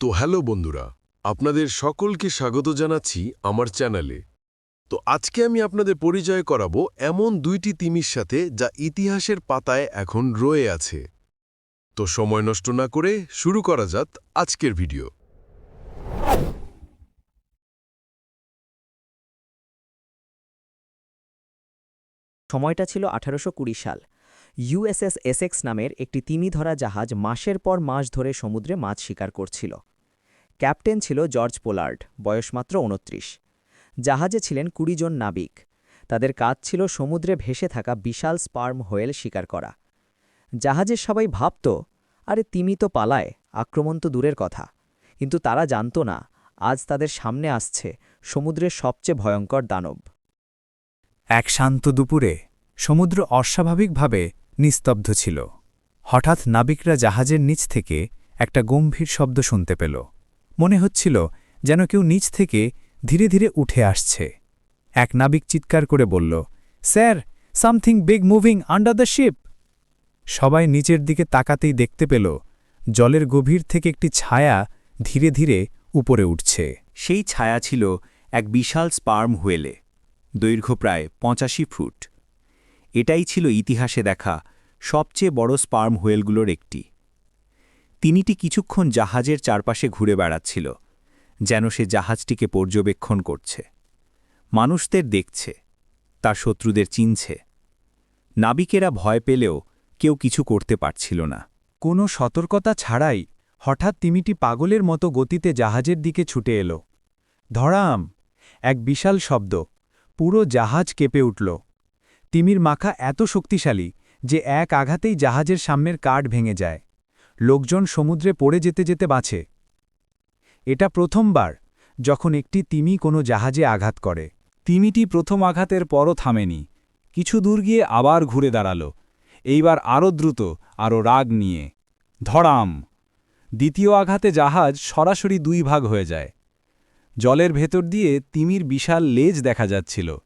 তো হ্যালো বন্ধুরা, আপনাদের সকলকে স্বাগত জানাচ্ছি আমার চ্যানেলে। তো আজকে আমি আপনাদের পরিচয় করাবো এমন দুইটি তিমির সাথে যা ইতিহাসের পাতায় এখন রয়ে আছে। তো সময় নষ্ট না করে শুরু করা যাক আজকের ভিডিও। সময়টা ছিল আঠারোশো কুড়ি সাল। ইউএসএস এসেক্স নামের একটি তিমি ধরা জাহাজ মাসের পর মাস ধরে সমুদ্রে মাছ শিকার করছিল। ক্যাপ্টেন ছিল জর্জ পোলার্ড, বয়স মাত্র উনত্রিশ জাহাজে ছিলেন কুড়ি জন নাবিক। তাদের কাজ ছিল সমুদ্রে ভেসে থাকা বিশাল স্পার্ম হোয়েল শিকার করা। জাহাজের সবাই ভাবত, আরে তিমি তো পালায়, আক্রমণ তো দূরের কথা। কিন্তু তারা জানত না, আজ তাদের সামনে আসছে সমুদ্রের সবচেয়ে ভয়ঙ্কর দানব। এক শান্ত দুপুরে সমুদ্র অস্বাভাবিকভাবে নিস্তব্ধ ছিল। হঠাৎ নাবিকরা জাহাজের নিচ থেকে একটা গম্ভীর শব্দ শুনতে পেল। মনে হচ্ছিল যেন কেউ নিচ থেকে ধীরে ধীরে উঠে আসছে। এক নাবিক চিৎকার করে বলল, sir, something big moving under the ship! সবাই নিচের দিকে তাকাতেই দেখতে পেল, জলের গভীর থেকে একটি ছায়া ধীরে ধীরে উপরে উঠছে। সেই ছায়া ছিল এক বিশাল স্পার্ম হুয়েলে, দৈর্ঘ্য প্রায় পঁচাশি ফুট। এটাই ছিল ইতিহাসে দেখা সবচেয়ে বড় স্পার্ম হুয়েলগুলোর একটি। তিনিটি কিছুক্ষণ জাহাজের চারপাশে ঘুরে বেড়াচ্ছিল, যেন সে জাহাজটিকে পর্যবেক্ষণ করছে। মানুষদের দেখছে, তার শত্রুদের চিনছে। নাবিকেরা ভয় পেলেও কেউ কিছু করতে পারছিল না। কোনো সতর্কতা ছাড়াই হঠাৎ তিমিটি পাগলের মতো গতিতে জাহাজের দিকে ছুটে এলো। ধরাম! এক বিশাল শব্দ, পুরো জাহাজ কেঁপে উঠল। তিমির মাখা এত শক্তিশালী যে এক আঘাতেই জাহাজের সামনের কাঠ ভেঙে যায়। লোকজন সমুদ্রে পড়ে যেতে যেতে বাঁচে। এটা প্রথমবার, যখন একটি তিমি কোনো জাহাজে আঘাত করে। তিমিটি প্রথম আঘাতের পরও থামেনি। কিছু দূর গিয়ে আবার ঘুরে দাঁড়াল। এইবার আরও দ্রুত, আরও রাগ নিয়ে। ধড়াম! দ্বিতীয় আঘাতে জাহাজ সরাসরি দুই ভাগ হয়ে যায়। জলের ভেতর দিয়ে তিমির বিশাল লেজ দেখা যাচ্ছিল।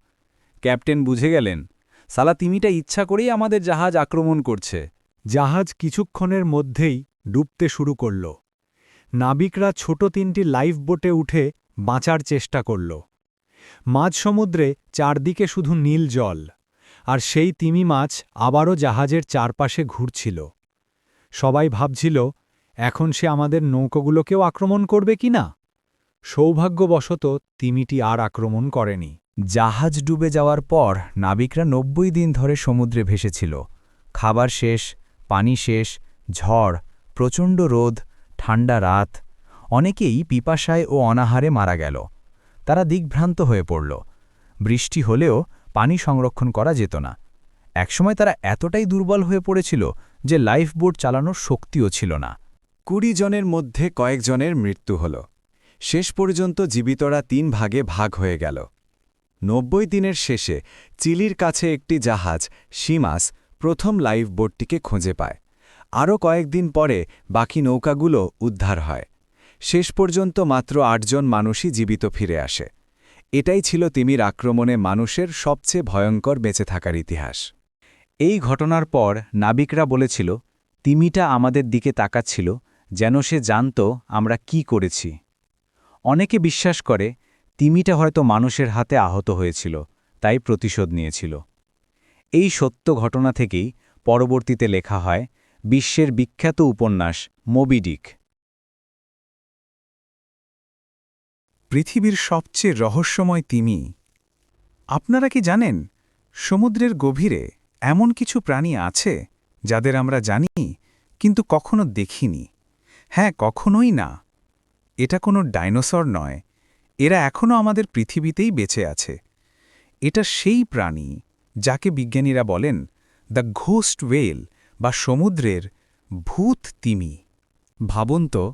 ক্যাপ্টেন বুঝে গেলেন, সালা তিমিটা ইচ্ছা করেই আমাদের জাহাজ আক্রমণ করছে। জাহাজ কিছুক্ষণের মধ্যেই ডুবতে শুরু করল। নাবিকরা ছোট তিনটি লাইফ বোটে উঠে বাঁচার চেষ্টা করল। মাঝ সমুদ্রে চারদিকে শুধু নীল জল, আর সেই তিমি মাছ আবারও জাহাজের চারপাশে ঘুরছিল। সবাই ভাবছিল, এখন সে আমাদের নৌকোগুলোকেও আক্রমণ করবে কি না? সৌভাগ্যবশত তিমিটি আর আক্রমণ করেনি। জাহাজ ডুবে যাওয়ার পর নাবিকরা নব্বই দিন ধরে সমুদ্রে ভেসেছিল। খাবার শেষ পানি শেষ, ঝড়, প্রচণ্ড রোদ ঠান্ডা রাত, অনেকেই পিপাসায় ও অনাহারে মারা গেল। তারা দিগ্ভ্রান্ত হয়ে পড়ল। বৃষ্টি হলেও পানি সংরক্ষণ করা যেত না। একসময় তারা এতটাই দুর্বল হয়ে পড়েছিল যে লাইফ বোট চালানোর শক্তিও ছিল না। কুড়ি জনের মধ্যে কয়েকজনের মৃত্যু হল। শেষ পর্যন্ত জীবিতরা তিন ভাগে ভাগ হয়ে গেল। নব্বই দিনের শেষে চিলির কাছে একটি জাহাজ, সীমাস প্রথম লাইফ বোটটিকে খুঁজে পায়। আরও কয়েকদিন পরে বাকি নৌকাগুলো উদ্ধার হয়। শেষ পর্যন্ত মাত্র আটজন মানুষই জীবিত ফিরে আসে। এটাই ছিল তিমির আক্রমণে মানুষের সবচেয়ে ভয়ঙ্কর বেঁচে থাকার ইতিহাস। এই ঘটনার পর নাবিকরা বলেছিল, তিমিটা আমাদের দিকে তাকাচ্ছিল, যেন সে জানত আমরা কি করেছি। অনেকে বিশ্বাস করে, তিমিটা হয়তো মানুষের হাতে আহত হয়েছিল, তাই প্রতিশোধ নিয়েছিল। এই সত্য ঘটনা থেকেই পরবর্তীতে লেখা হয় বিশ্বের বিখ্যাত উপন্যাস মোবিডিক। পৃথিবীর সবচেয়ে রহস্যময় তিমি, আপনারা কি জানেন সমুদ্রের গভীরে এমন কিছু প্রাণী আছে যাদের আমরা জানি কিন্তু কখনো দেখিনি? হ্যাঁ কখনোই না। এটা কোনো ডাইনোসর নয়, এরা এখনও আমাদের পৃথিবীতেই বেঁচে আছে। এটা সেই প্রাণী যাকে বিজ্ঞানীরা বলেন দ্য ঘোস্ট ওয়েল বা সমুদ্রের ভূত তিমি ভাবুন তো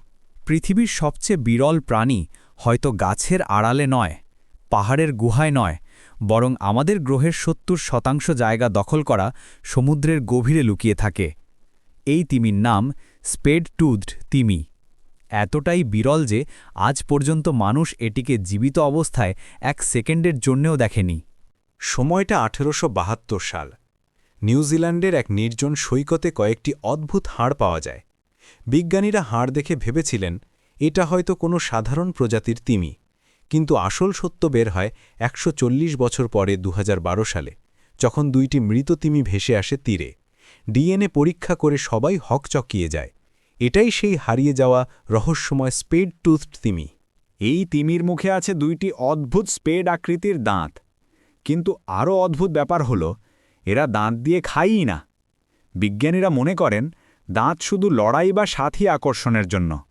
পৃথিবীর সবচেয়ে বিরল প্রাণী হয়তো গাছের আড়ালে নয়, পাহাড়ের গুহায় নয়, বরং আমাদের গ্রহের সত্তর শতাংশ জায়গা দখল করা সমুদ্রের গভীরে লুকিয়ে থাকে। এই তিমির নাম স্পেড টুথড তিমি। এতটাই বিরল যে আজ পর্যন্ত মানুষ এটিকে জীবিত অবস্থায় এক সেকেন্ডের জন্যেও দেখেনি। সময়টা আঠেরোশো বাহাত্তর সাল। নিউজিল্যান্ডের এক নির্জন সৈকতে কয়েকটি অদ্ভুত হাড় পাওয়া যায়। বিজ্ঞানীরা হাড় দেখে ভেবেছিলেন, এটা হয়তো কোনো সাধারণ প্রজাতির তিমি। কিন্তু আসল সত্য বের হয় একশো চল্লিশ বছর পরে দু হাজার বারো সালে, যখন দুইটি মৃত তিমি ভেসে আসে তীরে। ডিএনএ পরীক্ষা করে সবাই হকচকিয়ে যায়। এটাই সেই হারিয়ে যাওয়া রহস্যময় স্পেড টুথড তিমি। এই তিমির মুখে আছে দুইটি অদ্ভুত স্পেড আকৃতির দাঁত। কিন্তু আরও অদ্ভুত ব্যাপার হল, এরা দাঁত দিয়ে খায়ই না। বিজ্ঞানীরা মনে করেন, দাঁত শুধু লড়াই বা সাথী আকর্ষণের জন্য।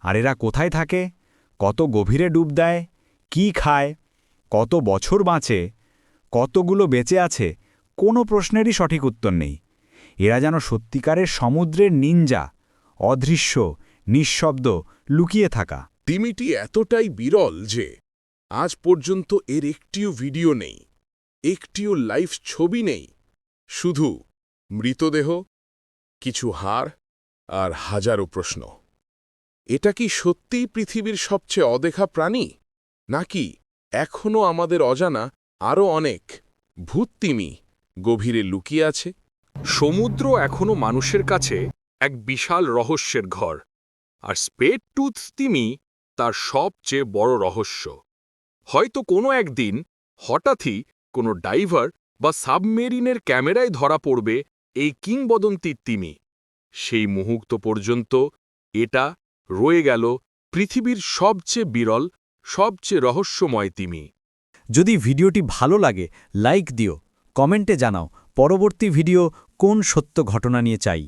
আর এরা কোথায় থাকে? কত গভীরে ডুব দেয়? কি খায়? কত বছর বাঁচে? কতগুলো বেঁচে আছে? কোনো প্রশ্নেরই সঠিক উত্তর নেই। এরা যেন সত্যিকারের সমুদ্রের নিঞ্জা অদৃশ্য, নিঃশব্দ, লুকিয়ে থাকা। তিমিটি এতটাই বিরল যে আজ পর্যন্ত এর একটিও ভিডিও নেই, একটিও লাইভ ছবি নেই, শুধু মৃতদেহ, কিছু হাড় আর হাজারো প্রশ্ন। এটা কি সত্যিই পৃথিবীর সবচেয়ে অদেখা প্রাণী? নাকি এখনও আমাদের অজানা আরও অনেক ভূত তিমি গভীরে লুকিয়ে আছে? সমুদ্র এখনও মানুষের কাছে এক বিশাল রহস্যের ঘর, আর স্পেড টুথ তিমি তার সবচেয়ে বড় রহস্য। হয়তো কোনো একদিন হঠাৎই কোনো ডাইভার বা সাবমেরিনের ক্যামেরায় ধরা পড়বে এই কিংবদন্তির তিমি। সেই মুহূর্ত পর্যন্ত এটা রয়ে গেল পৃথিবীর সবচেয়ে বিরল, সবচেয়ে রহস্যময় তিমি। যদি ভিডিওটি ভালো লাগে, লাইক দিও, কমেন্টে জানাও, পরবর্তী ভিডিও কোন সত্য ঘটনা নিয়ে চাই?